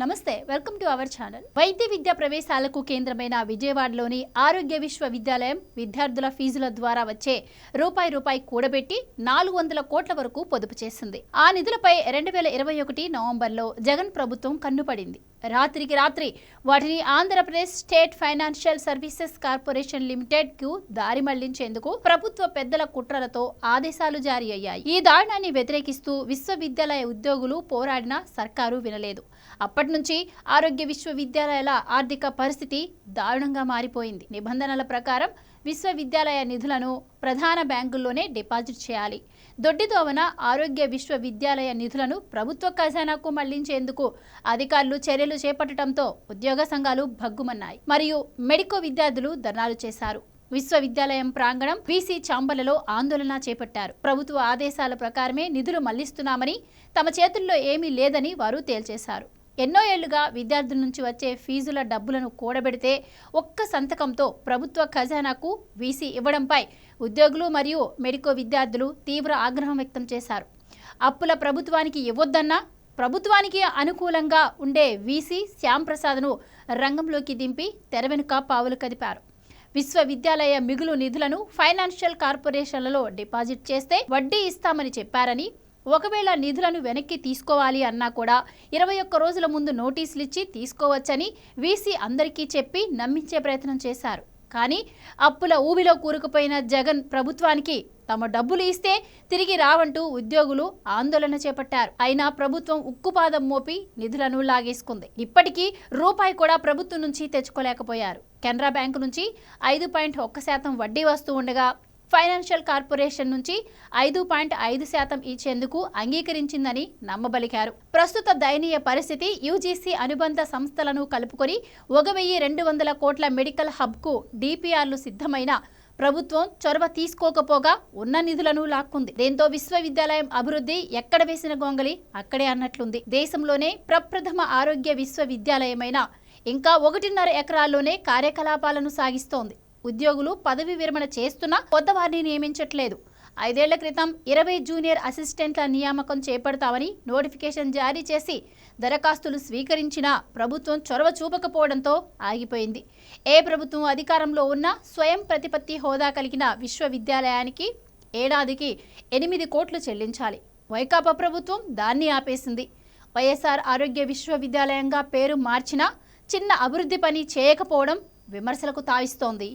నమస్తే welcome to our channel. వైద్య విద్యా ప్రవేశాలకు కేంద్రమైన విజయవాడలోని ఆరోగ్య విశ్వవిద్యాలయం విద్యార్థుల ఫీజుల ద్వారా వచ్చే రూపాయి రూపాయి కూడబెట్టి నాలుగు వందల కోట్ల వరకు పొదుపు చేసింది. ఆ నిధులపై రెండు వేల ఇరవై ఒకటి నవంబర్లో జగన్ ప్రభుత్వం కన్నుపడింది. రాత్రికి రాత్రి వాటిని Andhra Pradesh state financial services corporation లిమిటెడ్కు దారి మళ్ళించేందుకు ప్రభుత్వ పెద్దల కుట్రలతో ఆదేశాలు జారీ అయ్యాయి. ఈ దారుణాన్ని వ్యతిరేకిస్తూ విశ్వవిద్యాలయ ఉద్యోగులు పోరాడినా సర్కారు వినలేదు. అప్పటి నుంచి ఆరోగ్య విశ్వవిద్యాలయాల ఆర్థిక పరిస్థితి దారుణంగా మారిపోయింది. నిబంధనల ప్రకారం విశ్వవిద్యాలయ నిధులను ప్రధాన బ్యాంకుల్లోనే డిపాజిట్ చేయాలి. దొడ్డిదోవన ఆరోగ్య విశ్వవిద్యాలయ నిధులను ప్రభుత్వ ఖజానాకు మళ్ళించేందుకు అధికారులు చర్యలు చేపట్టడంతో ఉద్యోగ సంఘాలు భగ్గుమన్నాయి. మరియు మెడికో విద్యార్థులు ధర్నాలు చేశారు. విశ్వవిద్యాలయం ప్రాంగణం వీసీ చాంబలలో ఆందోళన చేపట్టారు. ప్రభుత్వ ఆదేశాల ప్రకారమే నిధులు మళ్ళిస్తున్నామని తమ చేతుల్లో ఏమీ లేదని వారు తేల్చేశారు. ఎన్నో ఏళ్ళుగా విద్యార్థుల నుంచి వచ్చే ఫీజుల డబ్బులను కూడబెడితే ఒక్క సంతకంతో ప్రభుత్వ ఖజానాకు వీసీ ఇవ్వడంపై ఉద్యోగులు మరియు మెడికో విద్యార్థులు తీవ్ర ఆగ్రహం వ్యక్తం చేశారు. అప్పుల ప్రభుత్వానికి ఇవ్వొద్దన్నా ప్రభుత్వానికి అనుకూలంగా ఉండే వీసీ శ్యాంప్రసాద్ను రంగంలోకి దింపి తెర వెనుక పావులు కదిపారు. విశ్వవిద్యాలయ మిగులు నిధులను ఫైనాన్షియల్ కార్పొరేషన్లలో డిపాజిట్ చేస్తే వడ్డీ ఇస్తామని చెప్పారని ఒకవేళ నిధులను వెనక్కి తీసుకోవాలి అన్నా కూడా ఇరవై ఒక్క రోజుల ముందు నోటీసులు ఇచ్చి తీసుకోవచ్చని వీసీ అందరికీ చెప్పి నమ్మించే ప్రయత్నం చేశారు. కానీ అప్పుల ఊబిలో కూరుకుపోయిన జగన్ ప్రభుత్వానికి తమ డబ్బులు ఇస్తే తిరిగి రావంటూ ఉద్యోగులు ఆందోళన చేపట్టారు. అయినా ప్రభుత్వం ఉక్కుపాదం మోపి నిధులను లాగేసుకుంది. ఇప్పటికీ రూపాయి కూడా ప్రభుత్వం నుంచి తెచ్చుకోలేకపోయారు. కెనరా బ్యాంకు నుంచి ఐదు పాయింట్ ఒక్క శాతం వడ్డీ వస్తూ ఉండగా ఫైనాన్షియల్ కార్పొరేషన్ నుంచి ఐదు పాయింట్ ఐదు శాతం ఇచ్చేందుకు అంగీకరించిందని నమ్మబలికారు. ప్రస్తుత దయనీయ పరిస్థితి యూజీసీ అనుబంధ సంస్థలను కలుపుకొని ఒక వెయ్యి రెండు వందల కోట్ల మెడికల్ హబ్కు డిపిఆర్లు సిద్ధమైన ప్రభుత్వం చొరవ తీసుకోకపోగా ఉన్న నిధులను లాక్కుంది. దీంతో విశ్వవిద్యాలయం అభివృద్ధి ఎక్కడ వేసిన గొంగలి అక్కడే అన్నట్లుంది. దేశంలోనే ప్రప్రథమ ఆరోగ్య విశ్వవిద్యాలయమైన ఇంకా ఒకటిన్నర ఎకరాల్లోనే కార్యకలాపాలను సాగిస్తోంది. ఉద్యోగులు పదవి విరమణ చేస్తున్నా కొత్త వారిని నియమించట్లేదు. ఐదేళ్ళ క్రితం ఇరవై జూనియర్ అసిస్టెంట్ల నియామకం చేపడతామని నోటిఫికేషన్ జారీ చేసి దరఖాస్తులు స్వీకరించినా ప్రభుత్వం చొరవ చూపకపోవడంతో ఆగిపోయింది. ఏ ప్రభుత్వం అధికారంలో ఉన్నా స్వయం ప్రతిపత్తి హోదా కలిగిన విశ్వవిద్యాలయానికి ఏడాదికి ఎనిమిది కోట్లు చెల్లించాలి. వైకాపా ప్రభుత్వం దాన్ని ఆపేసింది. వైఎస్ఆర్ ఆరోగ్య విశ్వవిద్యాలయంగా పేరు మార్చినా చిన్న అభివృద్ధి పని చేయకపోవడం విమర్శలకు తావిస్తోంది.